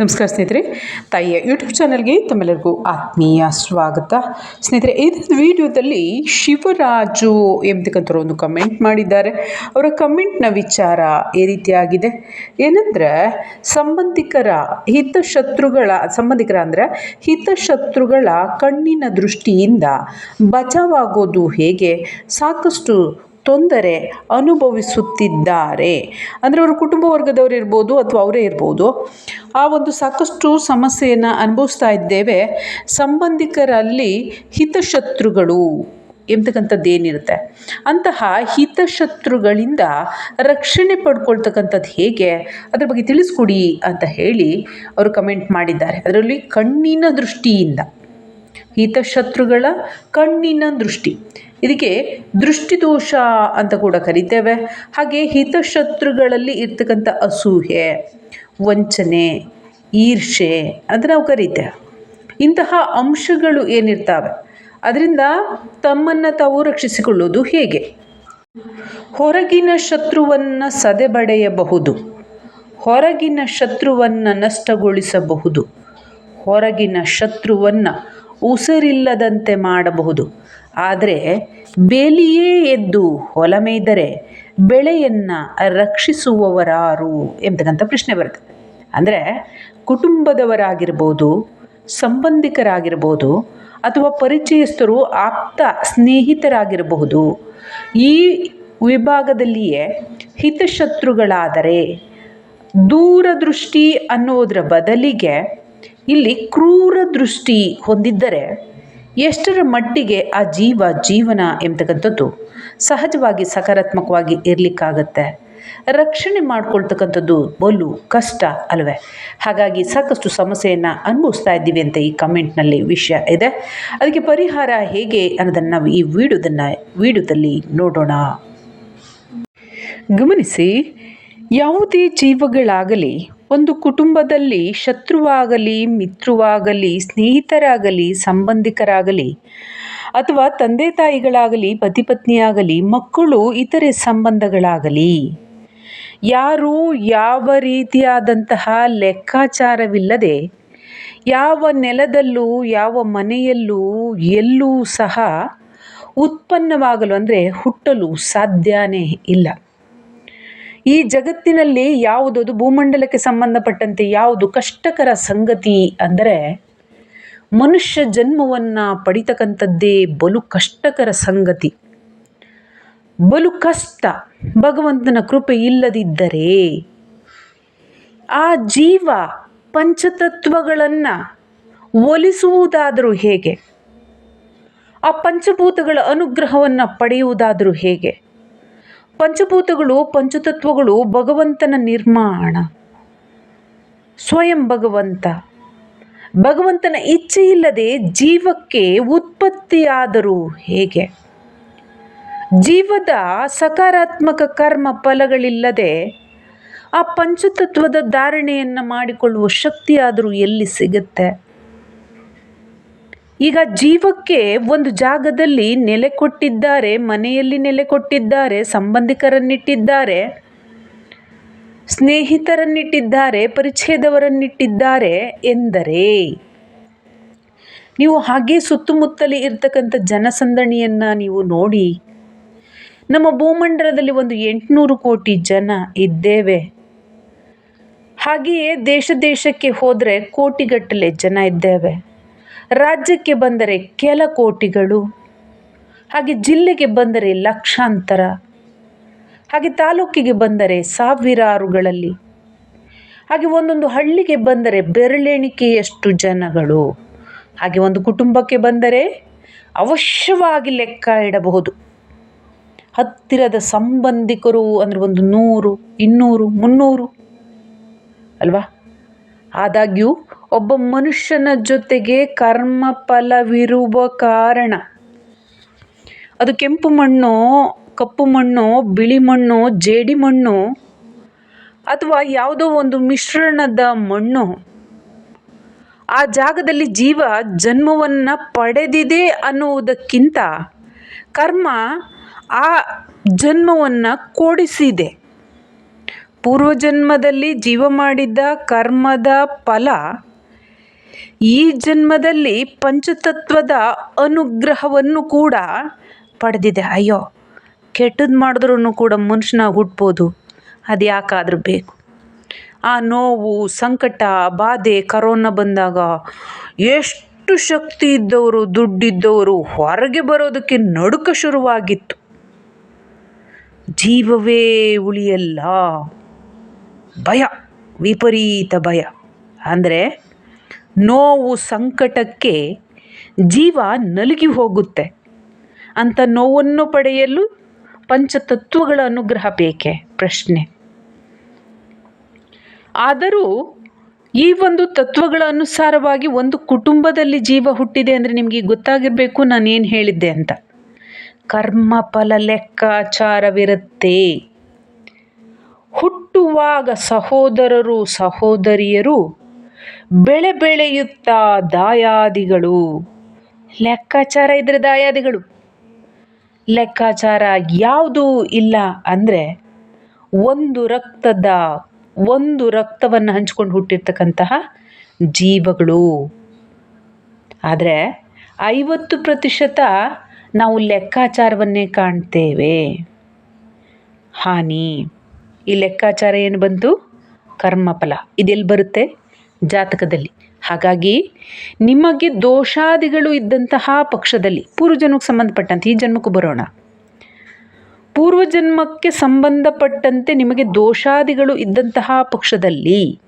ನಮಸ್ಕಾರ ಸ್ನೇಹಿತರೆ, ತಾಯಿಯ ಯೂಟ್ಯೂಬ್ ಚಾನಲ್ಗೆ ತಮ್ಮೆಲ್ಲರಿಗೂ ಆತ್ಮೀಯ ಸ್ವಾಗತ. ಸ್ನೇಹಿತರೆ ಇದರ ವಿಡಿಯೋದಲ್ಲಿ ಶಿವರಾಜು ಎಂಬತಕ್ಕಂಥವ್ರು ಒಂದು ಕಮೆಂಟ್ ಮಾಡಿದ್ದಾರೆ. ಅವರ ಕಮೆಂಟ್ನ ವಿಚಾರ ಈ ರೀತಿಯಾಗಿದೆ. ಏನಂದರೆ, ಸಂಬಂಧಿಕರ ಹಿತಶತ್ರುಗಳ, ಸಂಬಂಧಿಕರ ಅಂದರೆ ಹಿತಶತ್ರುಗಳ ಕಣ್ಣಿನ ದೃಷ್ಟಿಯಿಂದ ಬಚಾವಾಗೋದು ಹೇಗೆ, ಸಾಕಷ್ಟು ತೊಂದರೆ ಅನುಭವಿಸುತ್ತಿದ್ದಾರೆ. ಅಂದರೆ ಅವರು ಕುಟುಂಬ ವರ್ಗದವರು ಇರ್ಬೋದು ಅಥವಾ ಅವರೇ ಇರ್ಬೋದು, ಆ ಒಂದು ಸಾಕಷ್ಟು ಸಮಸ್ಯೆಯನ್ನು ಅನುಭವಿಸ್ತಾ ಇದ್ದೇವೆ. ಸಂಬಂಧಿಕರಲ್ಲಿ ಹಿತಶತ್ರುಗಳು ಎಂಬತಕ್ಕಂಥದ್ದು ಏನಿರುತ್ತೆ ಅಂತಹ ಹಿತಶತ್ರುಗಳಿಂದ ರಕ್ಷಣೆ ಪಡ್ಕೊಳ್ತಕ್ಕಂಥದ್ದು ಹೇಗೆ? ಅದ್ರ ಬಗ್ಗೆ ತಿಳಿಸ್ಕೊಡಿ ಅಂತ ಹೇಳಿ ಅವರು ಕಮೆಂಟ್ ಮಾಡಿದ್ದಾರೆ. ಅದರಲ್ಲಿ ಕಣ್ಣಿನ ದೃಷ್ಟಿಯಿಂದ. ಹಿತಶತ್ರುಗಳ ಕಣ್ಣಿನ ದೃಷ್ಟಿ. ಇದಕ್ಕೆ ದೃಷ್ಟಿದೋಷ ಅಂತ ಕೂಡ ಕರಿತೇವೆ. ಹಾಗೆ ಹಿತಶತ್ರುಗಳಲ್ಲಿ ಇರ್ತಕ್ಕಂಥ ಅಸೂಹೆ ವಂಚನೆ ಈರ್ಷೆ ಅಂತ ನಾವು ಕರಿತೇವೆ. ಇಂತಹ ಅಂಶಗಳು ಏನಿರ್ತಾವೆ? ಅದರಿಂದ ತಮ್ಮನ್ನು ತಾವು ರಕ್ಷಿಸಿಕೊಳ್ಳೋದು ಹೇಗೆ? ಹೊರಗಿನ ಶತ್ರುವನ್ನು ಸದೆಬಡೆಯಬಹುದು ಹೊರಗಿನ ಶತ್ರುವನ್ನು ನಷ್ಟಗೊಳಿಸಬಹುದು. ಹೊರಗಿನ ಶತ್ರುವನ್ನು ಉಸಿರಿಲ್ಲದಂತೆ ಮಾಡಬಹುದು. ಆದರೆ ಬೇಲಿಯೇ ಎದ್ದು ಹೊಲ ಮೇಯ್ದರೆ ಬೆಳೆಯನ್ನು ರಕ್ಷಿಸುವವರಾರು ಎಂಬತಕ್ಕಂಥ ಪ್ರಶ್ನೆ ಬರುತ್ತೆ ಅಂದರೆ ಕುಟುಂಬದವರಾಗಿರ್ಬೋದು, ಸಂಬಂಧಿಕರಾಗಿರ್ಬೋದು, ಅಥವಾ ಪರಿಚಯಸ್ಥರು ಆಪ್ತ ಸ್ನೇಹಿತರಾಗಿರಬಹುದು, ಈ ವಿಭಾಗದಲ್ಲಿಯೇ ಹಿತಶತ್ರುಗಳಾದರೆ ದೂರದೃಷ್ಟಿ ಅನ್ನೋದರ ಬದಲಿಗೆ ಇಲ್ಲಿ ಕ್ರೂರ ದೃಷ್ಟಿ ಹೊಂದಿದ್ದರೆ ಎಷ್ಟರ ಮಟ್ಟಿಗೆ ಆ ಜೀವ ಜೀವನ ಎಂಬತಕ್ಕಂಥದ್ದು ಸಹಜವಾಗಿ ಸಕಾರಾತ್ಮಕವಾಗಿ ಇರಲಿಕ್ಕಾಗತ್ತೆ. ರಕ್ಷಣೆ ಮಾಡ್ಕೊಳ್ತಕ್ಕಂಥದ್ದು ಬಲು ಕಷ್ಟ ಅಲ್ವೇ? ಹಾಗಾಗಿ ಸಾಕಷ್ಟು ಸಮಸ್ಯೆಯನ್ನು ಅನುಭವಿಸ್ತಾ ಇದ್ದೀವಿ ಅಂತ ಈ ಕಮೆಂಟ್ನಲ್ಲಿ ವಿಷಯ ಇದೆ. ಅದಕ್ಕೆ ಪರಿಹಾರ ಹೇಗೆ ಅನ್ನೋದನ್ನು ನಾವು ಈ ವಿಡಿಯೋದನ್ನು, ವಿಡಿಯೋದಲ್ಲಿ ನೋಡೋಣ. ಗಮನಿಸಿ ಯಾವುದೇ ಜೀವಗಳಾಗಲಿ, ಒಂದು ಕುಟುಂಬದಲ್ಲಿ ಶತ್ರುವಾಗಲಿ, ಮಿತ್ರವಾಗಲಿ, ಸ್ನೇಹಿತರಾಗಲಿ, ಸಂಬಂಧಿಕರಾಗಲಿ, ಅಥವಾ ತಂದೆ ತಾಯಿಗಳಾಗಲಿ, ಪತಿ ಪತ್ನಿಯಾಗಲಿ, ಮಕ್ಕಳು ಇತರೆ ಸಂಬಂಧಗಳಾಗಲಿ, ಯಾರು ಯಾವ ರೀತಿಯಾದಂತಹ ಲೆಕ್ಕಾಚಾರವಿಲ್ಲದೆ, ಯಾವ ನೆಲದಲ್ಲೂ, ಯಾವ ಮನೆಯಲ್ಲೂ, ಎಲ್ಲೂ ಸಹ ಉತ್ಪನ್ನವಾಗಲು ಅಂದರೆ ಹುಟ್ಟಲು ಸಾಧ್ಯನೇ ಇಲ್ಲ. ಈ ಜಗತ್ತಿನಲ್ಲಿ ಯಾವುದದು ಭೂಮಂಡಲಕ್ಕೆ ಸಂಬಂಧಪಟ್ಟಂತೆ ಯಾವುದು ಕಷ್ಟಕರ ಸಂಗತಿ ಅಂದರೆ ಮನುಷ್ಯ ಜನ್ಮವನ್ನು ಪಡಿತಕ್ಕಂಥದ್ದೇ ಬಲು ಕಷ್ಟಕರ ಸಂಗತಿ. ಬಲು ಕಷ್ಟ. ಭಗವಂತನ ಕೃಪೆ ಇಲ್ಲದಿದ್ದರೆ ಆ ಜೀವ ಪಂಚತತ್ವಗಳನ್ನು ಒಲಿಸುವುದಾದರೂ ಹೇಗೆ? ಆ ಪಂಚಭೂತಗಳ ಅನುಗ್ರಹವನ್ನು ಪಡೆಯುವುದಾದರೂ ಹೇಗೆ? ಪಂಚಭೂತಗಳು, ಪಂಚತತ್ವಗಳು, ಭಗವಂತನ ನಿರ್ಮಾಣ. ಸ್ವಯಂ ಭಗವಂತ. ಭಗವಂತನ ಇಚ್ಛೆ ಇಲ್ಲದೆ ಜೀವಕ್ಕೆ ಉತ್ಪತ್ತಿಯಾದರೂ ಹೇಗೆ? ಜೀವದ ಸಕಾರಾತ್ಮಕ ಕರ್ಮ ಫಲಗಳಿಲ್ಲದೆ ಆ ಪಂಚತತ್ವದ ಧಾರಣೆಯನ್ನು ಮಾಡಿಕೊಳ್ಳುವ ಶಕ್ತಿಯಾದರೂ ಎಲ್ಲಿ ಸಿಗುತ್ತೆ? ಈಗ ಜೀವಕ್ಕೆ ಒಂದು ಜಾಗದಲ್ಲಿ ನೆಲೆ ಕೊಟ್ಟಿದ್ದಾರೆ, ಮನೆಯಲ್ಲಿ ನೆಲೆ ಕೊಟ್ಟಿದ್ದಾರೆ, ಸಂಬಂಧಿಕರನ್ನಿಟ್ಟಿದ್ದಾರೆ, ಸ್ನೇಹಿತರನ್ನಿಟ್ಟಿದ್ದಾರೆ, ಪರಿಚಯದವರನ್ನಿಟ್ಟಿದ್ದಾರೆ ಎಂದರೆ ನೀವು ಹಾಗೆ ಸುತ್ತಮುತ್ತಲೇ ಇರ್ತಕ್ಕಂಥ ಜನಸಂದಣಿಯನ್ನು ನೀವು ನೋಡಿ, ನಮ್ಮ ಭೂಮಂಡಲದಲ್ಲಿ ಒಂದು ಎಂಟುನೂರು ಕೋಟಿ ಜನ ಇದ್ದೇವೆ. ಹಾಗೆಯೇ ದೇಶ ದೇಶಕ್ಕೆ ಹೋದರೆ ಕೋಟಿಗಟ್ಟಲೆ ಜನ ಇದ್ದೇವೆ. ರಾಜ್ಯಕ್ಕೆ ಬಂದರೆ ಕೆಲ ಕೋಟಿಗಳು, ಹಾಗೆ ಜಿಲ್ಲೆಗೆ ಬಂದರೆ ಲಕ್ಷಾಂತರ, ಹಾಗೆ ತಾಲೂಕಿಗೆ ಬಂದರೆ ಸಾವಿರಾರುಗಳಲ್ಲಿ, ಹಾಗೆ ಒಂದೊಂದು ಹಳ್ಳಿಗೆ ಬಂದರೆ ಬೆರಳೆಣಿಕೆಯಷ್ಟು ಜನಗಳು, ಹಾಗೆ ಒಂದು ಕುಟುಂಬಕ್ಕೆ ಬಂದರೆ ಅವಶ್ಯವಾಗಿ ಲೆಕ್ಕ ಇಡಬಹುದು. ಹತ್ತಿರದ ಸಂಬಂಧಿಕರು ಅಂದರೆ ಒಂದು ನೂರು, ಇನ್ನೂರು, ಮುನ್ನೂರು ಅಲ್ವಾ? ಆದಾಗ್ಯೂ, ಒಬ್ಬ ಮನುಷ್ಯನ ಜೊತೆಗೆ ಕರ್ಮ ಫಲವಿರುವ ಕಾರಣ. ಅದು ಕೆಂಪು ಮಣ್ಣು, ಕಪ್ಪು ಮಣ್ಣು, ಬಿಳಿ ಮಣ್ಣು, ಜೇಡಿ ಮಣ್ಣು ಅಥವಾ ಯಾವುದೋ ಒಂದು ಮಿಶ್ರಣದ ಮಣ್ಣು. ಆ ಜಾಗದಲ್ಲಿ ಜೀವ ಜನ್ಮವನ್ನು ಪಡೆದಿದೆ ಅನ್ನುವುದಕ್ಕಿಂತ ಕರ್ಮ ಆ ಜನ್ಮವನ್ನು ಕೊಡಿಸಿದೆ. ಪೂರ್ವಜನ್ಮದಲ್ಲಿ ಜೀವ ಮಾಡಿದ್ದ ಕರ್ಮದ ಫಲ, ಈ ಜನ್ಮದಲ್ಲಿ ಪಂಚತತ್ವದ ಅನುಗ್ರಹವನ್ನು ಕೂಡ ಪಡೆದಿದೆ. ಅಯ್ಯೋ ಕೆಟ್ಟದ್ದು ಮಾಡಿದ್ರೂ ಕೂಡ ಮನುಷ್ಯನಾಗಿ ಹುಟ್ಬೋದು ಅದು ಯಾಕಾದ್ರೂ ಬೇಕು. ಆ ನೋವು, ಸಂಕಟ, ಬಾಧೆ, ಕರೋನ ಬಂದಾಗ ಎಷ್ಟು ಶಕ್ತಿ ಇದ್ದವರು, ದುಡ್ಡಿದ್ದವರು ಹೊರಗೆ ಬರೋದಕ್ಕೆ ನಡುಕ ಶುರುವಾಗಿತ್ತು. ಜೀವವೇ ಉಳಿಯಲ್ಲ. ಭಯ, ವಿಪರೀತ ಭಯ. ಅಂದರೆ ನೋವು ಸಂಕಟಕ್ಕೆ ಜೀವ ನಲುಗಿ ಹೋಗುತ್ತೆ. ಅಂಥ ನೋವನ್ನು ಪಡೆಯಲು ಪಂಚತತ್ವಗಳ ಅನುಗ್ರಹ ಬೇಕೆ? ಪ್ರಶ್ನೆ. ಆದರೂ ಈ ಒಂದು ತತ್ವಗಳ ಅನುಸಾರವಾಗಿ ಒಂದು ಕುಟುಂಬದಲ್ಲಿ ಜೀವ ಹುಟ್ಟಿದೆ ಅಂದರೆ ನಿಮಗೆ ಗೊತ್ತಾಗಿರಬೇಕು ನಾನೇನು ಹೇಳಿದ್ದೆ ಅಂತ. ಕರ್ಮಫಲ ಲೆಕ್ಕಾಚಾರವಿರುತ್ತೆ. ಹುಟ್ಟುವಾಗ ಸಹೋದರರು ಸಹೋದರಿಯರು, ಬೆಳೆ ಬೆಳೆಯುತ್ತಾ ದಾಯಾದಿಗಳು. ಲೆಕ್ಕಾಚಾರ ಇದ್ರೆ ದಾಯಾದಿಗಳು. ಲೆಕ್ಕಾಚಾರ ಯಾವುದೂ ಇಲ್ಲ ಅಂದರೆ ಒಂದು ರಕ್ತದ, ಒಂದು ರಕ್ತವನ್ನು ಹಂಚ್ಕೊಂಡು ಹುಟ್ಟಿರ್ತಕ್ಕಂತಹ ಜೀವಗಳು. ಆದರೆ ಐವತ್ತು ಪ್ರತಿಶತ ನಾವು ಲೆಕ್ಕಾಚಾರವನ್ನೇ ಕಾಣ್ತೇವೆ. ಹಾನಿ. ಈ ಲೆಕ್ಕಾಚಾರ ಏನು ಬಂತು? ಕರ್ಮಫಲ. ಇದೆಲ್ಲಿ ಬರುತ್ತೆ? ಜಾತಕದಲ್ಲಿ. ಹಾಗಾಗಿ ನಿಮಗೆ ದೋಷಾದಿಗಳು ಇದ್ದಂತಹ ಪಕ್ಷದಲ್ಲಿ ಪೂರ್ವಜನ್ಮಕ್ಕೆ ಸಂಬಂಧಪಟ್ಟಂತೆ, ಈ ಜನ್ಮಕ್ಕೂ ಬರೋಣ. ಪೂರ್ವಜನ್ಮಕ್ಕೆ ಸಂಬಂಧಪಟ್ಟಂತೆ ನಿಮಗೆ ದೋಷಾದಿಗಳು ಇದ್ದಂತಹ ಪಕ್ಷದಲ್ಲಿ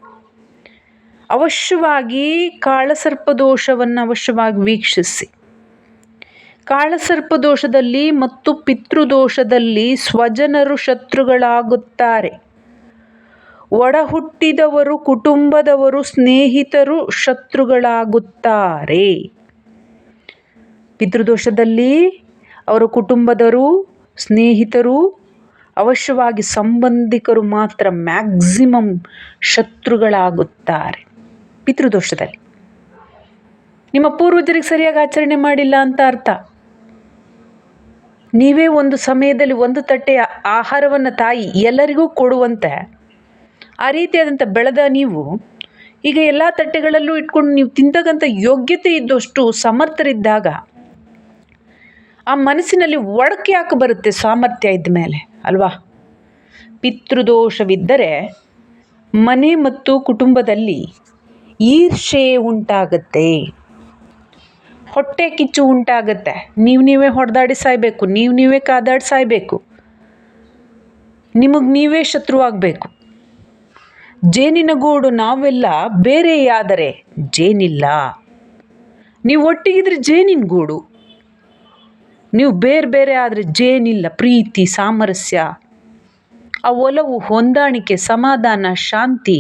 ಅವಶ್ಯವಾಗಿ ಕಾಳಸರ್ಪ ದೋಷವನ್ನು ಅವಶ್ಯವಾಗಿ ವೀಕ್ಷಿಸಿ. ಕಾಳಸರ್ಪ ದೋಷದಲ್ಲಿ ಮತ್ತು ಪಿತೃದೋಷದಲ್ಲಿ ಸ್ವಜನರು ಶತ್ರುಗಳಾಗುತ್ತಾರೆ. ಒಡಹುಟ್ಟಿದವರು, ಕುಟುಂಬದವರು, ಸ್ನೇಹಿತರು ಶತ್ರುಗಳಾಗುತ್ತಾರೆ. ಪಿತೃದೋಷದಲ್ಲಿ ಅವರ ಕುಟುಂಬದರು ಸ್ನೇಹಿತರು, ಅವಶ್ಯವಾಗಿ ಸಂಬಂಧಿಕರು ಮಾತ್ರ ಮ್ಯಾಕ್ಸಿಮಮ್ ಶತ್ರುಗಳಾಗುತ್ತಾರೆ ಪಿತೃದೋಷದಲ್ಲಿ. ನಿಮ್ಮ ಪೂರ್ವಜರಿಗೆ ಸರಿಯಾಗಿ ಆಚರಣೆ ಮಾಡಿಲ್ಲ ಅಂತ ಅರ್ಥ. ನೀವೇ ಒಂದು ಸಮಯದಲ್ಲಿ ಒಂದು ತಟ್ಟೆಯ ಆಹಾರವನ್ನು ತಾಯಿ ಎಲ್ಲರಿಗೂ ಕೊಡುವಂತೆ. ಆ ರೀತಿಯಾದಂಥ ಬೆಳೆದ ನೀವು, ಈಗ ಎಲ್ಲ ತಟ್ಟೆಗಳಲ್ಲೂ ಇಟ್ಕೊಂಡು ನೀವು ತಿಂತಕ್ಕಂಥ ಯೋಗ್ಯತೆ ಇದ್ದಷ್ಟು ಸಮರ್ಥರಿದ್ದಾಗ, ಆ ಮನಸ್ಸಿನಲ್ಲಿ ಒಡಕೆ ಯಾಕೆ ಬರುತ್ತೆ ಸಾಮರ್ಥ್ಯ ಇದ್ದ ಮೇಲೆ, ಅಲ್ವಾ? ಪಿತೃದೋಷವಿದ್ದರೆ ಮನೆ ಮತ್ತು ಕುಟುಂಬದಲ್ಲಿ ಈರ್ಷೆ ಉಂಟಾಗತ್ತೆ. ಹೊಟ್ಟೆ ಕಿಚ್ಚು ಉಂಟಾಗುತ್ತೆ. ನೀವು ನೀವೇ ಹೊಡೆದಾಡಿ ಸಾಯಬೇಕು, ನೀವು ನೀವೇ ಕಾದಾಡಿ ಸಾಯಬೇಕು. ನಿಮಗೆ ನೀವೇ ಶತ್ರುವಾಗಬೇಕು ಜೇನಿನ ಗೂಡು ನಾವೆಲ್ಲ ಬೇರೆಯಾದರೆ ಜೇನಿಲ್ಲ. ನೀವು ಒಟ್ಟಿಗಿದ್ರೆ ಜೇನಿನ ಗೂಡು. ನೀವು ಬೇರೆ ಬೇರೆ ಆದರೆ ಜೇನಿಲ್ಲ, ಪ್ರೀತಿ, ಸಾಮರಸ್ಯ. ಆ ಒಲವು, ಹೊಂದಾಣಿಕೆ, ಸಮಾಧಾನ, ಶಾಂತಿ,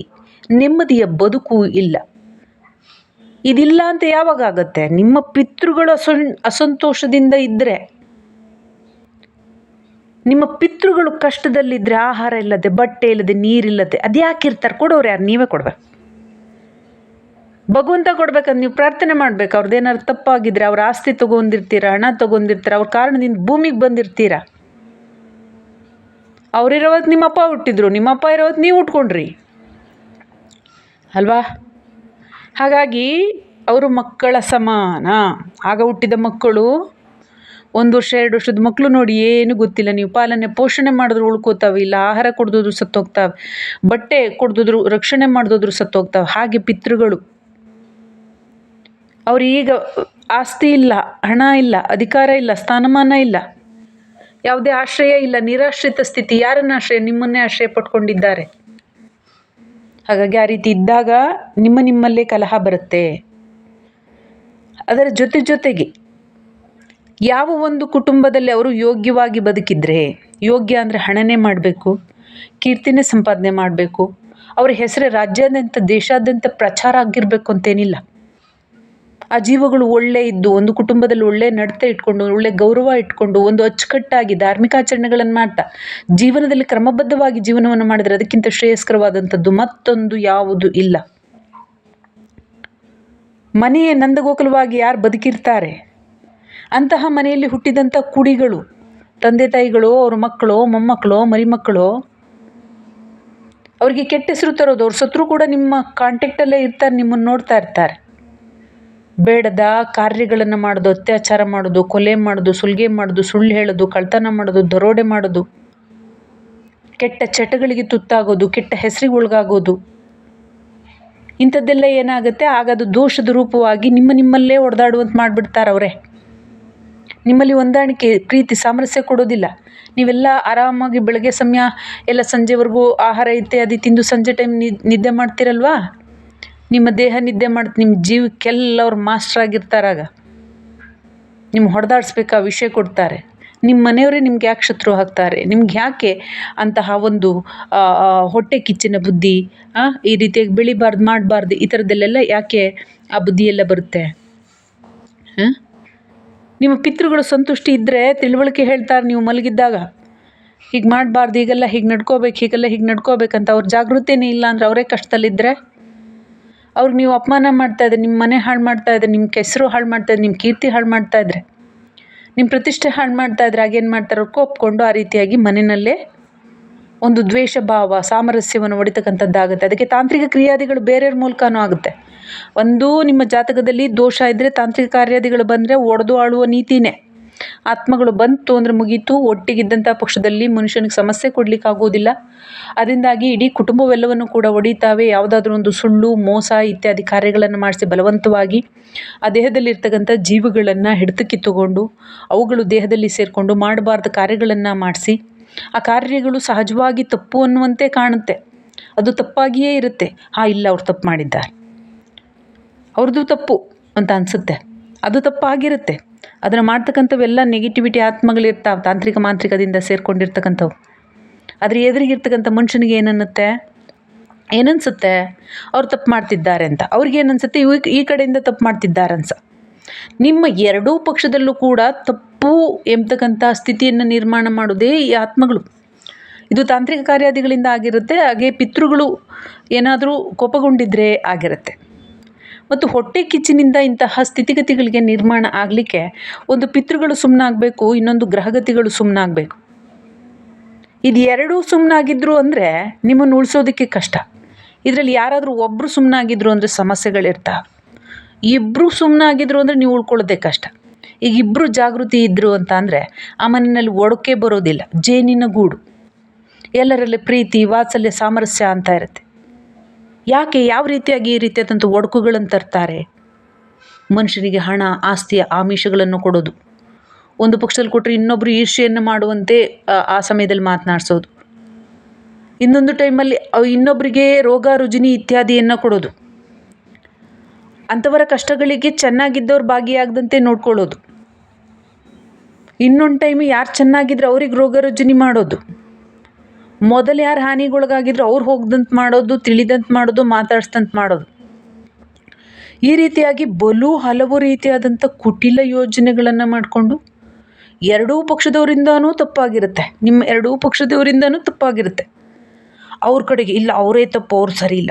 ನೆಮ್ಮದಿಯ ಬದುಕು ಇಲ್ಲ. ಇದಿಲ್ಲ ಅಂತ ಯಾವಾಗ ಆಗುತ್ತೆ? ನಿಮ್ಮ ಪಿತೃಗಳು ಅಸಂ, ಅಸಂತೋಷದಿಂದ ಇದ್ದರೆ ನಿಮ್ಮ ಪಿತೃಗಳು ಕಷ್ಟದಲ್ಲಿದ್ದರೆ ಆಹಾರ ಇಲ್ಲದೆ, ಬಟ್ಟೆ ಇಲ್ಲದೆ ನೀರಿಲ್ಲದೆ ಅದು ಯಾಕೆ ಇರ್ತಾರೆ? ಕೊಡೋರು ಯಾರು? ನೀವೇ ಕೊಡ್ಬೇಕು. ಭಗವಂತ ಕೊಡ್ಬೇಕಂತ ನೀವು ಪ್ರಾರ್ಥನೆ ಮಾಡ್ಬೇಕು. ಅವ್ರದ್ದು ಏನಾದ್ರು ತಪ್ಪಾಗಿದ್ರೆ, ಅವ್ರ ಆಸ್ತಿ ತೊಗೊಂಡಿರ್ತೀರ, ಹಣ ತೊಗೊಂಡಿರ್ತೀರ, ಅವ್ರ ಕಾರಣದಿಂದ ಭೂಮಿಗೆ ಬಂದಿರ್ತೀರ? ನಿಮ್ಮ ಅಪ್ಪ ಹುಟ್ಟಿದ್ರು. ನಿಮ್ಮ ಅಪ್ಪ ಇರೋವತ್ತು ನೀವು ಉಟ್ಕೊಂಡ್ರಿ ಅಲ್ವಾ? ಹಾಗಾಗಿ ಅವರು ಮಕ್ಕಳ ಸಮಾನ. ಆಗ ಹುಟ್ಟಿದ ಮಕ್ಕಳು, ಒಂದು ವರ್ಷ, ಎರಡು ವರ್ಷದ ಮಕ್ಕಳು ನೋಡಿ ಏನು ಗೊತ್ತಿಲ್ಲ. ನೀವು ಪಾಲನೆ, ಪೋಷಣೆ ಮಾಡಿದ್ರು ಉಳ್ಕೋತಾವೆ, ಇಲ್ಲ ಆಹಾರ ಕೊಡ್ದೋದ್ರು ಸತ್ತೋಗ್ತಾವೆ, ಬಟ್ಟೆ ಕೊಡ್ದೋದ್ರು, ರಕ್ಷಣೆ ಮಾಡಿದೋದ್ರು ಸತ್ತೋಗ್ತಾವೆ, ಹಾಗೆ ಪಿತೃಗಳು. ಈಗ ಆಸ್ತಿ ಇಲ್ಲ, ಹಣ ಇಲ್ಲ, ಅಧಿಕಾರ ಇಲ್ಲ, ಸ್ಥಾನಮಾನ ಇಲ್ಲ. ಯಾವುದೇ ಆಶ್ರಯ ಇಲ್ಲ, ನಿರಾಶ್ರಿತ ಸ್ಥಿತಿ, ಯಾರನ್ನ ಆಶ್ರಯ, ನಿಮ್ಮನ್ನೇ ಆಶ್ರಯ ಪಟ್ಕೊಂಡಿದ್ದಾರೆ ಹಾಗಾಗಿ ಆ ರೀತಿ ಇದ್ದಾಗ ನಿಮ್ಮ ನಿಮ್ಮಲ್ಲೇ ಕಲಹ ಬರುತ್ತೆ. ಅದರ ಜೊತೆ ಜೊತೆಗೆ ಯಾವ ಒಂದು ಕುಟುಂಬದಲ್ಲಿ ಅವರು ಯೋಗ್ಯವಾಗಿ ಬದುಕಿದ್ರೆ, ಯೋಗ್ಯ ಅಂದರೆ ಹಣನೇ ಮಾಡಬೇಕು, ಕೀರ್ತಿನೇ ಸಂಪಾದನೆ ಮಾಡಬೇಕು, ಅವರ ಹೆಸರೇ ರಾಜ್ಯಾದ್ಯಂತ, ದೇಶಾದ್ಯಂತ ಪ್ರಚಾರ ಆಗಿರಬೇಕು ಅಂತೇನಿಲ್ಲ. ಆ ಜೀವಗಳು ಒಳ್ಳೆ ಇದ್ದು, ಒಂದು ಕುಟುಂಬದಲ್ಲಿ ಒಳ್ಳೆ ನಡತೆ ಇಟ್ಕೊಂಡು, ಒಳ್ಳೆ ಗೌರವ ಇಟ್ಕೊಂಡು, ಒಂದು ಅಚ್ಚುಕಟ್ಟಾಗಿ ಧಾರ್ಮಿಕ ಆಚರಣೆಗಳನ್ನು ಮಾಡ್ತಾ, ಜೀವನದಲ್ಲಿ ಕ್ರಮಬದ್ಧವಾಗಿ ಜೀವನವನ್ನು ಮಾಡಿದರೆ ಅದಕ್ಕಿಂತ ಶ್ರೇಯಸ್ಕರವಾದಂಥದ್ದು ಮತ್ತೊಂದು ಯಾವುದು ಇಲ್ಲ. ಮನೆಯ ನಂದಗೋಕುಲವಾಗಿ ಯಾರು ಬದುಕಿರ್ತಾರೆ? ಅಂತಹ ಮನೆಯಲ್ಲಿ ಹುಟ್ಟಿದಂಥ ಕುಡಿಗಳು, ತಂದೆ ತಾಯಿಗಳು, ಅವ್ರ ಮಕ್ಕಳು, ಮೊಮ್ಮಕ್ಕಳು, ಮರಿಮಕ್ಕಳು, ಅವರಿಗೆ ಕೆಟ್ಟ ಹೆಸರು ತರೋದು, ಅವ್ರ ಸತ್ರು ಕೂಡ ನಿಮ್ಮ ಕಾಂಟ್ಯಾಕ್ಟಲ್ಲೇ ಇರ್ತಾರೆ, ನಿಮ್ಮನ್ನು ನೋಡ್ತಾ ಇರ್ತಾರೆ. ಬೇಡದ ಕಾರ್ಯಗಳನ್ನು ಮಾಡೋದು, ಅತ್ಯಾಚಾರ ಮಾಡೋದು, ಕೊಲೆ ಮಾಡೋದು, ಸುಲಿಗೆ ಮಾಡೋದು, ಸುಳ್ಳು ಹೇಳೋದು ಕಳ್ತನ ಮಾಡೋದು, ದರೋಡೆ ಮಾಡೋದು. ಕೆಟ್ಟ ಚಟಗಳಿಗೆ ತುತ್ತಾಗೋದು, ಕೆಟ್ಟ ಹೆಸರಿಗೆ ಒಳಗಾಗೋದು. ಇಂಥದ್ದೆಲ್ಲ ಏನಾಗುತ್ತೆ? ಆಗ ಅದು ದೋಷದ ರೂಪವಾಗಿ ನಿಮ್ಮ ನಿಮ್ಮಲ್ಲೇ ಒಡೆದಾಡುವಂತ ಮಾಡಿಬಿಡ್ತಾರೆ ಅವರೇ. ನಿಮ್ಮಲ್ಲಿ ಹೊಂದಾಣಿಕೆ, ಪ್ರೀತಿ, ಸಾಮರಸ್ಯ ಕೊಡೋದಿಲ್ಲ. ನೀವೆಲ್ಲ ಆರಾಮಾಗಿ ಬೆಳಗ್ಗೆ ಸಮಯ, ಎಲ್ಲ ಸಂಜೆವರೆಗೂ ಆಹಾರ ಇತ್ಯಾದಿ ತಿಂದು ಸಂಜೆ ಟೈಮ್ ನಿದ್ದೆ ಮಾಡ್ತೀರಲ್ವಾ? ನಿಮ್ಮ ದೇಹ ನಿದ್ದೆ ಮಾಡ್ತು, ನಿಮ್ಮ ಜೀವಕ್ಕೆಲ್ಲ ಅವ್ರು ಮಾಸ್ಟರ್ ನಿಮ್ಮ ಹೊಡೆದಾಡಿಸ್ಬೇಕಾ ವಿಷಯ ಕೊಡ್ತಾರೆ. ನಿಮ್ಮ ಮನೆಯವರೇ ನಿಮ್ಗೆ ಯಾಕೆ ಶತ್ರು ಹಾಕ್ತಾರೆ ನಿಮ್ಗೆ ಯಾಕೆ ಅಂತಹ ಒಂದು ಹೊಟ್ಟೆ ಕಿಚ್ಚಿನ ಬುದ್ಧಿ ಈ ರೀತಿಯಾಗಿ ಬೆಳಿಬಾರ್ದು, ಮಾಡಬಾರ್ದು, ಈ ಥರದಲ್ಲೆಲ್ಲ ಯಾಕೆ ಆ ಬುದ್ಧಿಯೆಲ್ಲ ಬರುತ್ತೆ? ನಿಮ್ಮ ಪಿತೃಗಳು ಸಂತುಷ್ಟಿ ಇದ್ದರೆ ತಿಳುವಳಿಕೆ ಹೇಳ್ತಾರೆ ನೀವು ಮಲಗಿದ್ದಾಗ. ಹೀಗೆ ಮಾಡಬಾರ್ದು, ಹೀಗೆಲ್ಲ ಹೀಗೆ ನಡ್ಕೋಬೇಕು, ಹೀಗೆಲ್ಲ ಹೀಗೆ ನಡ್ಕೋಬೇಕಂತ ಅವ್ರ ಜಾಗೃತಿನೇ ಇಲ್ಲ ಅಂದರೆ ಅವರೇ ಕಷ್ಟದಲ್ಲಿದ್ದರೆ ಅವ್ರಿಗೆ ನೀವು ಅಪಮಾನ ಮಾಡ್ತಾಯಿದ್ರೆ ನಿಮ್ಮ ಮನೆ ಹಾಳು ಮಾಡ್ತಾಯಿದ್ರೆ ನಿಮ್ಮ ಕೆಸರು ಹಾಳು ಮಾಡ್ತಾಯಿದ್ರೆ ನಿಮ್ಮ ಕೀರ್ತಿ ಹಾಳು ಮಾಡ್ತಾಯಿದ್ರೆ ನಿಮ್ಮ ಪ್ರತಿಷ್ಠೆ ಹಾಳು ಮಾಡ್ತಾಯಿದ್ರೆ ಆಗೇನು ಮಾಡ್ತಾರೆ ಕೋಪ್ಕೊಂಡು ಆ ರೀತಿಯಾಗಿ ಮನೆಯಲ್ಲೇ ಒಂದು ದ್ವೇಷ ಭಾವ, ಸಾಮರಸ್ಯವನ್ನು ಹೊಡಿತಕ್ಕಂಥದ್ದಾಗುತ್ತೆ ಅದಕ್ಕೆ ತಾಂತ್ರಿಕ ಕ್ರಿಯಾದಿಗಳು ಬೇರೆಯವ್ರ ಮೂಲಕನೂ ಆಗುತ್ತೆ. ಒಂದು ನಿಮ್ಮ ಜಾತಕದಲ್ಲಿ ದೋಷ ಇದ್ದರೆ ತಾಂತ್ರಿಕ ಕಾರ್ಯಾದಿಗಳು ಬಂದರೆ ಒಡೆದು ಆಳುವ ನೀತಿನೇ. ಆತ್ಮಗಳು ಬಂತು ಅಂದರೆ ಮುಗೀತು. ಒಟ್ಟಿಗಿದ್ದಂಥ ಪಕ್ಷದಲ್ಲಿ ಮನುಷ್ಯನಿಗೆ ಸಮಸ್ಯೆ ಕೊಡಲಿಕ್ಕೆ ಆಗೋದಿಲ್ಲ ಅದರಿಂದಾಗಿ ಇಡೀ ಕುಟುಂಬವೆಲ್ಲವನ್ನು ಕೂಡ ಒಡೀತಾವೆ ಯಾವುದಾದ್ರೂ ಒಂದು ಸುಳ್ಳು, ಮೋಸ ಇತ್ಯಾದಿ ಕಾರ್ಯಗಳನ್ನು ಮಾಡಿಸಿ ಬಲವಂತವಾಗಿ ಆ ದೇಹದಲ್ಲಿರ್ತಕ್ಕಂಥ ಜೀವಿಗಳನ್ನು ಹಿಡಿದು ತಗೊಂಡು, ಅವುಗಳು ದೇಹದಲ್ಲಿ ಸೇರಿಕೊಂಡು ಮಾಡಬಾರ್ದ ಕಾರ್ಯಗಳನ್ನು ಮಾಡಿಸಿ, ಆ ಕಾರ್ಯಗಳು ಸಹಜವಾಗಿ ತಪ್ಪು ಅನ್ನುವಂತೆ ಕಾಣುತ್ತೆ. ಅದು ತಪ್ಪಾಗಿಯೇ ಇರುತ್ತೆ. ಹಾಂ, ಇಲ್ಲ, ಅವ್ರು ತಪ್ಪು ಮಾಡಿದ್ದಾರೆ. ಅವ್ರದ್ದು ತಪ್ಪು ಅಂತ ಅನಿಸುತ್ತೆ. ಅದು ತಪ್ಪಾಗಿರುತ್ತೆ. ಅದನ್ನು ಮಾಡ್ತಕ್ಕಂಥವೆಲ್ಲ ನೆಗೆಟಿವಿಟಿ ಆತ್ಮಗಳಿರ್ತಾವೆ ತಾಂತ್ರಿಕ ಮಾಂತ್ರಿಕದಿಂದ ಸೇರ್ಕೊಂಡಿರ್ತಕ್ಕಂಥವು. ಆದರೆ ಎದುರಿಗಿರ್ತಕ್ಕಂಥ ಮನುಷ್ಯನಿಗೆ ಏನನ್ನುತ್ತೆ? ಏನನ್ಸುತ್ತೆ? ಅವ್ರು ತಪ್ಪು ಮಾಡ್ತಿದ್ದಾರೆ ಅಂತ. ಅವ್ರಿಗೆ ಏನನ್ಸುತ್ತೆ? ಇವ್ ಈ ಕಡೆಯಿಂದ ತಪ್ಪು ಮಾಡ್ತಿದ್ದಾರೆ ಅನ್ಸ ನಿಮ್ಮ ಎರಡೂ ಪಕ್ಷದಲ್ಲೂ ಕೂಡ ತಪ್ಪು ಎಂಬತಕ್ಕಂಥ ಸ್ಥಿತಿಯನ್ನು ನಿರ್ಮಾಣ ಮಾಡೋದೇ ಈ ಆತ್ಮಗಳು. ಇದು ತಾಂತ್ರಿಕ ಕಾರ್ಯಾದಿಗಳಿಂದ ಆಗಿರುತ್ತೆ, ಹಾಗೆ ಪಿತೃಗಳು ಏನಾದರೂ ಕೋಪಗೊಂಡಿದ್ರೆ ಆಗಿರುತ್ತೆ. ಮತ್ತು ಹೊಟ್ಟೆ ಕಿಚ್ಚಿನಿಂದ ಇಂತಹ ಸ್ಥಿತಿಗತಿಗಳಿಗೆ ನಿರ್ಮಾಣ ಆಗಲಿಕ್ಕೆ ಒಂದು ಪಿತೃಗಳು ಸುಮ್ಮನಾಗಬೇಕು ಇನ್ನೊಂದು ಗ್ರಹಗತಿಗಳು ಸುಮ್ಮನಾಗಬೇಕು ಇದು ಎರಡೂ ಸುಮ್ಮನಾಗಿದ್ರು ಅಂದರೆ ನಿಮ್ಮನ್ನು ಉಳಿಸೋದಕ್ಕೆ ಕಷ್ಟ. ಇದರಲ್ಲಿ ಯಾರಾದರೂ ಒಬ್ಬರು ಸುಮ್ಮನಾಗಿದ್ರು ಅಂದರೆ ಸಮಸ್ಯೆಗಳಿರ್ತಾವೆ ಇಬ್ಬರು ಸುಮ್ಮನಾಗಿದ್ರು ಅಂದರೆ ನೀವು ಉಳ್ಕೊಳ್ಳೋದೇ ಕಷ್ಟ. ಈಗ ಇಬ್ಬರು ಜಾಗೃತಿ ಇದ್ದರು ಅಂತ ಅಂದರೆ ಆ ಮನೆಯಲ್ಲಿ ಒಡಕೆ ಬರೋದಿಲ್ಲ, ಜೇನಿನ ಗೂಡು. ಎಲ್ಲರಲ್ಲಿ ಪ್ರೀತಿ, ವಾತ್ಸಲ್ಯ, ಸಾಮರಸ್ಯ ಅಂತ ಇರುತ್ತೆ. ಯಾಕೆ ಯಾವ ರೀತಿಯಾಗಿ ಈ ರೀತಿಯಾದಂಥ ಒಡಕುಗಳನ್ನು ತರ್ತಾರೆ? ಮನುಷ್ಯನಿಗೆ ಹಣ, ಆಸ್ತಿಯ ಆಮಿಷಗಳನ್ನು ಕೊಡೋದು. ಒಂದು ಪಕ್ಷದಲ್ಲಿ ಕೊಟ್ಟರೆ ಇನ್ನೊಬ್ಬರು ಈರ್ಷೆಯನ್ನು ಮಾಡುವಂತೆ, ಆ ಸಮಯದಲ್ಲಿ ಮಾತನಾಡಿಸೋದು. ಇನ್ನೊಂದು ಟೈಮಲ್ಲಿ ಇನ್ನೊಬ್ಬರಿಗೆ ರೋಗ, ರುಜಿನಿ ಇತ್ಯಾದಿಯನ್ನು ಕೊಡೋದು. ಅಂಥವರ ಕಷ್ಟಗಳಿಗೆ ಚೆನ್ನಾಗಿದ್ದವ್ರು ಭಾಗಿಯಾಗದಂತೆ ನೋಡ್ಕೊಳ್ಳೋದು. ಇನ್ನೊಂದು ಟೈಮು ಯಾರು ಚೆನ್ನಾಗಿದ್ರೆ ಅವ್ರಿಗೆ ರೋಗ, ರುಜಿನಿ ಮಾಡೋದು. ಮೊದಲು ಯಾರು ಹಾನಿಗೊಳಗಾಗಿದ್ರು ಅವ್ರು ಹೋಗ್ದಂತ ಮಾಡೋದು, ತಿಳಿದಂತ ಮಾಡೋದು, ಮಾತಾಡ್ಸ್ದಂತೆ ಮಾಡೋದು. ಈ ರೀತಿಯಾಗಿ ಬಲು ಹಲವು ರೀತಿಯಾದಂಥ ಕುಟಿಲ ಯೋಜನೆಗಳನ್ನು ಮಾಡಿಕೊಂಡು ಎರಡೂ ಪಕ್ಷದವರಿಂದನೂ ತಪ್ಪಾಗಿರುತ್ತೆ. ನಿಮ್ಮ ಎರಡೂ ಪಕ್ಷದವರಿಂದನೂ ತಪ್ಪಾಗಿರುತ್ತೆ. ಅವ್ರ ಕಡೆಗೆ, ಇಲ್ಲ, ಅವರೇ ತಪ್ಪು, ಅವ್ರು ಸರಿ ಇಲ್ಲ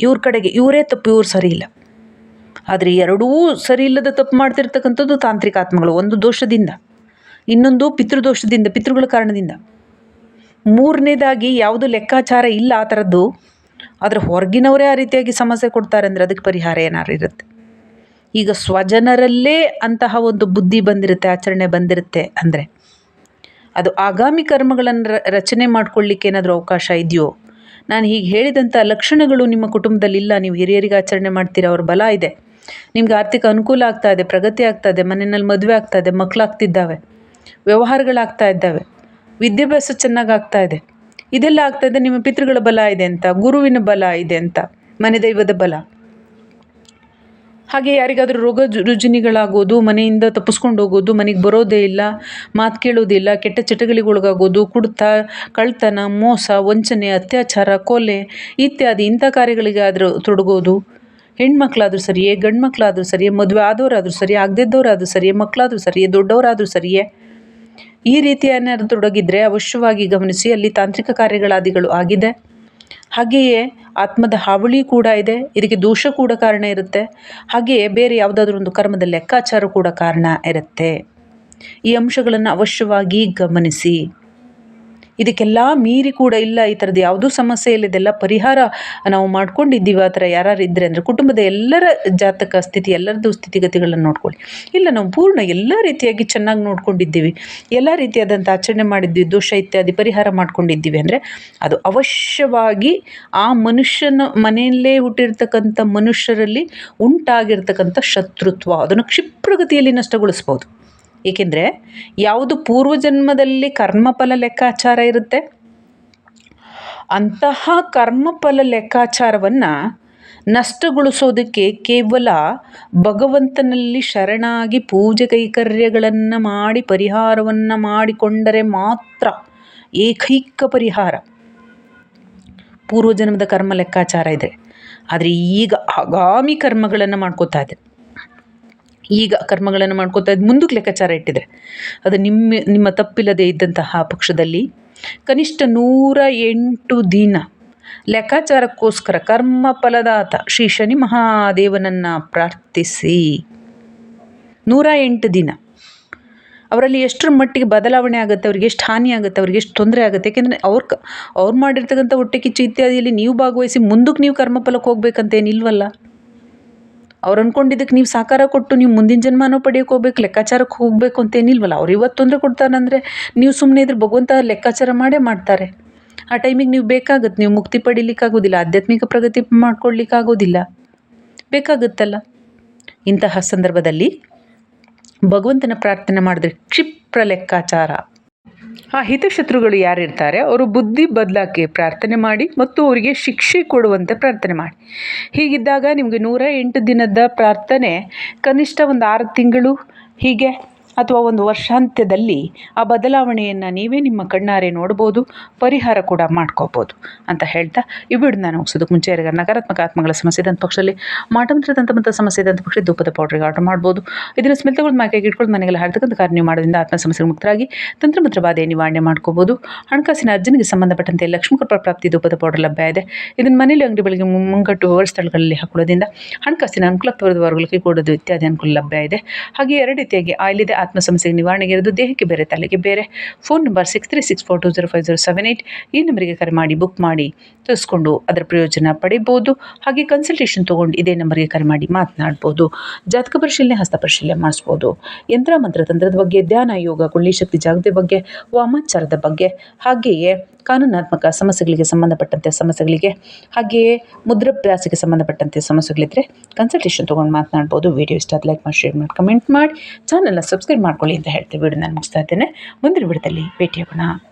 ಇವ್ರ ಕಡೆಗೆ, ಇವರೇ ತಪ್ಪು, ಇವ್ರು ಸರಿ ಇಲ್ಲ ಆದರೆ ಎರಡೂ ಸರಿ ಇಲ್ಲದ ತಪ್ಪು ಮಾಡ್ತಿರ್ತಕ್ಕಂಥದ್ದು ತಾಂತ್ರಿಕ ಆತ್ಮಗಳು. ಒಂದು ದೋಷದಿಂದ, ಇನ್ನೊಂದು ಪಿತೃದೋಷದಿಂದ, ಪಿತೃಗಳ ಕಾರಣದಿಂದ. ಮೂರನೇದಾಗಿ ಯಾವುದು ಲೆಕ್ಕಾಚಾರ ಇಲ್ಲ ಆ ಥರದ್ದು, ಆದರೆ ಹೊರಗಿನವರೇ ಆ ರೀತಿಯಾಗಿ ಸಮಸ್ಯೆ ಕೊಡ್ತಾರೆ ಅಂದರೆ ಅದಕ್ಕೆ ಪರಿಹಾರ ಏನಾರು ಇರುತ್ತೆ. ಈಗ ಸ್ವಜನರಲ್ಲೇ ಅಂತಹ ಒಂದು ಬುದ್ಧಿ ಬಂದಿರುತ್ತೆ, ಆಚರಣೆ ಬಂದಿರುತ್ತೆ ಅಂದರೆ ಅದು ಆಗಾಮಿ ಕರ್ಮಗಳನ್ನು ರಚನೆ ಮಾಡ್ಕೊಳ್ಳಿಕ್ಕೆ ಏನಾದರೂ ಅವಕಾಶ ಇದೆಯೋ? ನಾನು ಹೀಗೆ ಹೇಳಿದಂಥ ಲಕ್ಷಣಗಳು ನಿಮ್ಮ ಕುಟುಂಬದಲ್ಲಿ ಇಲ್ಲ, ನೀವು ಹಿರಿಯರಿಗೆ ಆಚರಣೆ ಮಾಡ್ತೀರ, ಅವ್ರ ಬಲ ಇದೆ. ನಿಮ್ಗೆ ಆರ್ಥಿಕ ಅನುಕೂಲ ಆಗ್ತಾ ಇದೆ, ಪ್ರಗತಿ ಆಗ್ತಾ ಇದೆ, ಮನೆಯಲ್ಲಿ ಮದುವೆ ಆಗ್ತಾ ಇದೆ ಮಕ್ಕಳಾಗ್ತಿದ್ದಾವೆ ವ್ಯವಹಾರಗಳಾಗ್ತಾ ಇದ್ದಾವೆ. ವಿದ್ಯಾಭ್ಯಾಸ ಚೆನ್ನಾಗಿ ಆಗ್ತಾ ಇದೆ. ಇದೆಲ್ಲ ಆಗ್ತಾ ಇದೆ, ನಿಮ್ಮ ಪಿತೃಗಳ ಬಲ ಇದೆ ಅಂತ, ಗುರುವಿನ ಬಲ ಇದೆ ಅಂತ ಮನೆ ದೈವದ ಬಲ. ಹಾಗೆ ಯಾರಿಗಾದರೂ ರೋಗ ರುಜಿನಿಗಳಾಗೋದು, ಮನೆಯಿಂದ ತಪ್ಪಿಸ್ಕೊಂಡು ಹೋಗೋದು, ಮನೆಗೆ ಬರೋದೇ ಇಲ್ಲ, ಮಾತು ಕೇಳೋದಿಲ್ಲ ಕೆಟ್ಟ ಚಟಗಳಿಗೆ ಒಳಗಾಗೋದು ಕುಡ್ತ, ಕಳ್ತನ, ಮೋಸ, ವಂಚನೆ, ಅತ್ಯಾಚಾರ, ಕೊಲೆ ಇತ್ಯಾದಿ ಇಂಥ ಕಾರ್ಯಗಳಿಗಾದರೂ ತೊಡಗೋದು. ಹೆಣ್ಮಕ್ಳಾದರೂ ಸರಿಯೇ ಗಂಡು ಮಕ್ಕಳಾದರೂ ಸರಿಯೇ, ಮದುವೆ ಆದವರಾದರೂ ಸರಿ ಆಗದಿದ್ದವರಾದರೂ ಸರಿಯೇ, ಮಕ್ಕಳಾದರೂ ಸರಿಯೇ, ದೊಡ್ಡವರಾದರೂ ಸರಿಯೇ ಈ ರೀತಿ ಏನಾದರೂ ತೊಡಗಿದ್ರೆ ಅವಶ್ಯವಾಗಿ ಗಮನಿಸಿ ಅಲ್ಲಿ ತಾಂತ್ರಿಕ ಕಾರ್ಯಗಳಾದಿಗಳು ಆಗಿದೆ. ಹಾಗೆಯೇ ಆತ್ಮದ ಹಾವಳಿ ಕೂಡ ಇದೆ, ಇದಕ್ಕೆ ದೋಷ ಕೂಡ ಕಾರಣ ಇರುತ್ತೆ. ಹಾಗೆಯೇ ಬೇರೆ ಯಾವುದಾದ್ರೂ ಒಂದು ಕರ್ಮದ ಲೆಕ್ಕಾಚಾರ ಕೂಡ ಕಾರಣ ಇರುತ್ತೆ. ಈ ಅಂಶಗಳನ್ನು ಅವಶ್ಯವಾಗಿ ಗಮನಿಸಿ. ಇದಕ್ಕೆಲ್ಲ ಮೀರಿ ಕೂಡ ಇಲ್ಲ. ಈ ಥರದ್ದು ಯಾವುದೂ ಸಮಸ್ಯೆ ಇಲ್ಲ. ಇದೆಲ್ಲ ಪರಿಹಾರ ನಾವು ಮಾಡ್ಕೊಂಡಿದ್ದೀವಿ. ಆ ಥರ ಯಾರು ಇದ್ದರೆ ಅಂದರೆ ಕುಟುಂಬದ ಎಲ್ಲರ ಜಾತಕ ಸ್ಥಿತಿ, ಎಲ್ಲರದ್ದು ಸ್ಥಿತಿಗತಿಗಳನ್ನು ನೋಡ್ಕೊಳ್ಳಿ. ಇಲ್ಲ, ನಾವು ಪೂರ್ಣ ಎಲ್ಲ ರೀತಿಯಾಗಿ ಚೆನ್ನಾಗಿ ನೋಡ್ಕೊಂಡಿದ್ದೀವಿ. ಎಲ್ಲ ರೀತಿಯಾದಂಥ ಆಚರಣೆ ಮಾಡಿದ್ವಿ, ದೋಷ ಇತ್ಯಾದಿ ಪರಿಹಾರ ಮಾಡ್ಕೊಂಡಿದ್ದೀವಿ ಅಂದರೆ ಅದು ಅವಶ್ಯವಾಗಿ ಆ ಮನುಷ್ಯನ ಮನೆಯಲ್ಲೇ ಹುಟ್ಟಿರ್ತಕ್ಕಂಥ ಮನುಷ್ಯರಲ್ಲಿ ಉಂಟಾಗಿರ್ತಕ್ಕಂಥ ಶತ್ರುತ್ವ. ಅದನ್ನು ಕ್ಷಿಪ್ರಗತಿಯಲ್ಲಿ ನಷ್ಟಗೊಳಿಸ್ಬೋದು. ಏಕೆಂದರೆ ಯಾವುದು ಪೂರ್ವಜನ್ಮದಲ್ಲಿ ಕರ್ಮಫಲ ಲೆಕ್ಕಾಚಾರ ಇರುತ್ತೆ? ಅಂತಹ ಕರ್ಮಫಲ ಲೆಕ್ಕಾಚಾರವನ್ನು ನಷ್ಟಗೊಳಿಸೋದಕ್ಕೆ ಕೇವಲ ಭಗವಂತನಲ್ಲಿ ಶರಣಾಗಿ ಪೂಜೆ ಕೈಕರ್ಯಗಳನ್ನು ಮಾಡಿ, ಪರಿಹಾರವನ್ನು ಮಾಡಿಕೊಂಡರೆ ಮಾತ್ರ ಏಕೈಕ ಪರಿಹಾರ. ಪೂರ್ವಜನ್ಮದ ಕರ್ಮ ಲೆಕ್ಕಾಚಾರ ಇದೆ. ಆದರೆ ಈಗ ಆಗಾಮಿ ಕರ್ಮಗಳನ್ನು ಮಾಡ್ಕೋತಾ ಇದೆ ಈಗ ಕರ್ಮಗಳನ್ನು ಮಾಡ್ಕೋತಾ ಇದ್ದು ಮುಂದಕ್ಕೆ ಲೆಕ್ಕಾಚಾರ ಇಟ್ಟಿದೆ ಅದು ನಿಮ್ಮ ನಿಮ್ಮ ತಪ್ಪಿಲ್ಲದೆ ಇದ್ದಂತಹ ಪಕ್ಷದಲ್ಲಿ ಕನಿಷ್ಠ ನೂರ ಎಂಟು ದಿನ ಲೆಕ್ಕಾಚಾರಕ್ಕೋಸ್ಕರ ಕರ್ಮ ಫಲದಾತ ಶ್ರೀ ಶನಿ ಮಹಾದೇವನನ್ನು ಪ್ರಾರ್ಥಿಸಿ. ನೂರ ಎಂಟು ದಿನ. ಅವರಲ್ಲಿ ಎಷ್ಟರ ಮಟ್ಟಿಗೆ ಬದಲಾವಣೆ ಆಗುತ್ತೆ, ಅವ್ರಿಗೆ ಎಷ್ಟು ಹಾನಿ ಆಗುತ್ತೆ, ಅವ್ರಿಗೆ ಎಷ್ಟು ತೊಂದರೆ ಆಗುತ್ತೆ, ಯಾಕೆಂದರೆ ಅವ್ರ ಅವ್ರು ಮಾಡಿರ್ತಕ್ಕಂಥ ಹೊಟ್ಟೆ ಕಿಚ್ಚು ಇತ್ಯಾದಿಯಲ್ಲಿ ನೀವು ಭಾಗವಹಿಸಿ ಮುಂದಕ್ಕೆ ನೀವು ಕರ್ಮಫಲಕ್ಕೆ ಹೋಗ್ಬೇಕಂತೇನಿಲ್ವಲ್ಲ ಅವ್ರು ಅನ್ಕೊಂಡಿದ್ದಕ್ಕೆ ನೀವು ಸಹಕಾರ ಕೊಟ್ಟು ನೀವು ಮುಂದಿನ ಜನ್ಮನೂ ಪಡೆಯೋಕೆ ಹೋಗ್ಬೇಕು ಲೆಕ್ಕಾಚಾರಕ್ಕೆ ಹೋಗಬೇಕು ಅಂತೇನಿಲ್ವಲ್ಲ ಅವ್ರು ಇವತ್ತು ತೊಂದರೆ ಕೊಡ್ತಾರಂದರೆ ನೀವು ಸುಮ್ಮನೆ ಇದ್ರೆ ಭಗವಂತ ಲೆಕ್ಕಾಚಾರ ಮಾಡೇ ಮಾಡ್ತಾರೆ. ಆ ಟೈಮಿಗೆ ನೀವು ಬೇಕಾಗುತ್ತೆ ನೀವು ಮುಕ್ತಿ ಪಡಿಲಿಕ್ಕಾಗೋದಿಲ್ಲ, ಆಧ್ಯಾತ್ಮಿಕ ಪ್ರಗತಿ ಮಾಡ್ಕೊಳ್ಲಿಕ್ಕಾಗೋದಿಲ್ಲ ಬೇಕಾಗುತ್ತಲ್ಲ. ಇಂತಹ ಸಂದರ್ಭದಲ್ಲಿ ಭಗವಂತನ ಪ್ರಾರ್ಥನೆ ಮಾಡಿದ್ರೆ ಕ್ಷಿಪ್ರ ಲೆಕ್ಕಾಚಾರ. ಆ ಹಿತಶತ್ರುಗಳು ಯಾರಿರ್ತಾರೆ, ಅವರು ಬುದ್ಧಿ ಬದಲಾಕೆ ಪ್ರಾರ್ಥನೆ ಮಾಡಿ ಮತ್ತು ಅವರಿಗೆ ಶಿಕ್ಷೆ ಕೊಡುವಂತೆ ಪ್ರಾರ್ಥನೆ ಮಾಡಿ. ಹೀಗಿದ್ದಾಗ ನಿಮಗೆ ನೂರ ಎಂಟು ದಿನದ ಪ್ರಾರ್ಥನೆ, ಕನಿಷ್ಠ ಒಂದು ಆರು ತಿಂಗಳು ಹೀಗೆ ಅಥವಾ ಒಂದು ವರ್ಷಾಂತ್ಯದಲ್ಲಿ ಆ ಬದಲಾವಣೆಯನ್ನು ನೀವೇ ನಿಮ್ಮ ಕಣ್ಣಾರೆ ನೋಡ್ಬೋದು, ಪರಿಹಾರ ಕೂಡ ಮಾಡ್ಕೋಬೋದು ಅಂತ ಹೇಳ್ತಾ ಈ ನಾನು ಮುಗಿಸೋದಕ್ಕೆ ಮುಂಚೆ ಯಾರಿಗಾರ ನಕಾರಾತ್ಮಕ ಆತ್ಮಗಳ ಸಮಸ್ಯೆ ಇದ್ದಂಥ ಪಕ್ಷದಲ್ಲಿ ಮಾಟಮಂತ್ರ ತಂತ್ರಮಂತ್ರ ಸಮಸ್ಯೆ ಇದ್ದಂಥ ಪಕ್ಷ ಧೂಪದ ಪೌಡ್ರಿಗೆ ಆರ್ಡರ್ ಮಾಡ್ಬೋದು. ಇದನ್ನು ಸ್ಮಿತಗಳು ಮಾಕೆಗೆ ಇಟ್ಕೊಂಡು ಮನೆಗೆಲ್ಲ ಹಾಡ್ತಕ್ಕಂಥ ಕಾರ್ಯ ನೀವು ಮಾಡೋದ್ರಿಂದ ಆತ್ಮ ಸಮಸ್ಯೆ ಮುಕ್ತರಾಗಿ ತಂತ್ರಮಂತ್ರ ಬಾಧೆ ನಿವಾರಣೆ ಮಾಡ್ಕೋಬೋದು. ಹಣಕಾಸಿನ ಅರ್ಜನೆಗೆ ಸಂಬಂಧಪಟ್ಟಂತೆ ಲಕ್ಷ್ಮೀ ಕೃಪಾ ಪ್ರಾಪ್ತಿ ಧೂಪದ ಪೌಡರ್ ಲಭ್ಯ ಇದೆ. ಇದನ್ನು ಮನೆಯಲ್ಲಿ ಅಂಗಡಿ ಬೆಳಗ್ಗೆ ಮುಂಗಟ್ಟು ವ್ಯವಹಾರ ಸ್ಥಳಗಳಲ್ಲಿ ಹಾಕೊಳ್ಳೋದ್ರಿಂದ ಹಣಕಾಸಿನ ಅನುಕೂಲ ತೋರಿದ ವರ್ಗಗಳಿಗೆ ಕೊಡೋದು ಇತ್ಯಾದಿ ಅನುಕೂಲ ಲಭ್ಯ ಇದೆ. ಹಾಗೆ ಎರಡು ರೀತಿಯಾಗಿ ಆಯಿಲ್ ಸಮಸ್ಯೆಗೆ ನಿವಾರಣೆಗೆ ಇರೋದು ದೇಹಕ್ಕೆ ಬೇರೆ ತಲೆಗೆ ಬೇರೆ. Phone number six three six four two zero five zero seven eight ಈ ನಂಬರಿಗೆ ಕರೆ ಮಾಡಿ ಬುಕ್ ಮಾಡಿ ತಿಳಿಸ್ಕೊಂಡು ಅದರ ಪ್ರಯೋಜನ ಪಡಿಬೋದು. ಹಾಗೆ ಕನ್ಸಲ್ಟೇಷನ್ ತೊಗೊಂಡು ಇದೇ ನಂಬರ್ಗೆ ಕರೆ ಮಾಡಿ ಮಾತನಾಡ್ಬೋದು. ಜಾತಕ ಪರಿಶೀಲನೆ, ಹಸ್ತ ಪರಿಶೀಲನೆ ಮಾಡಿಸ್ಬೋದು. ಯಂತ್ರ, ಮಂತ್ರ, ತಂತ್ರದ ಬಗ್ಗೆ, ಧ್ಯಾನ, ಯೋಗ, ಕುಳ್ಳಿ ಶಕ್ತಿ, ಜಾಗೃತಿ ಬಗ್ಗೆ, ವಾಮಾಚಾರದ ಬಗ್ಗೆ, ಹಾಗೆಯೇ ಕಾನೂನಾತ್ಮಕ ಸಮಸ್ಯೆಗಳಿಗೆ ಸಂಬಂಧಪಟ್ಟಂತೆ ಸಮಸ್ಯೆಗಳಿಗೆ, ಹಾಗೆಯೇ ಮುದ್ರಾಭ್ಯಾಸಕ್ಕೆ ಸಂಬಂಧಪಟ್ಟಂತೆ ಸಮಸ್ಯೆಗಳಿದ್ದರೆ ಕನ್ಸಲ್ಟೇಷನ್ ತೊಗೊಂಡು ಮಾತನಾಡ್ಬೋದು. ವಿಡಿಯೋ ಇಷ್ಟ ಲೈಕ್ ಮಾಡಿ ಶೇರ್ ಮಾಡಿ ಕಮೆಂಟ್ ಮಾಡಿ. ಚಾನಲ್ನ ಸಬ್ಸ್ಕ್ರೈಬ್ ಮಾಡ್ಕೊಳ್ಳಿ ಅಂತ ಹೇಳ್ತೀವಿ ಬಿಡಿ ನಾನು ಮುಗಿಸ್ತಾ ಇದ್ದೇನೆ ಮುಂದಿನ ವಿಡಿಯೋದಲ್ಲಿ ಭೇಟಿಯಾಗೋಣ.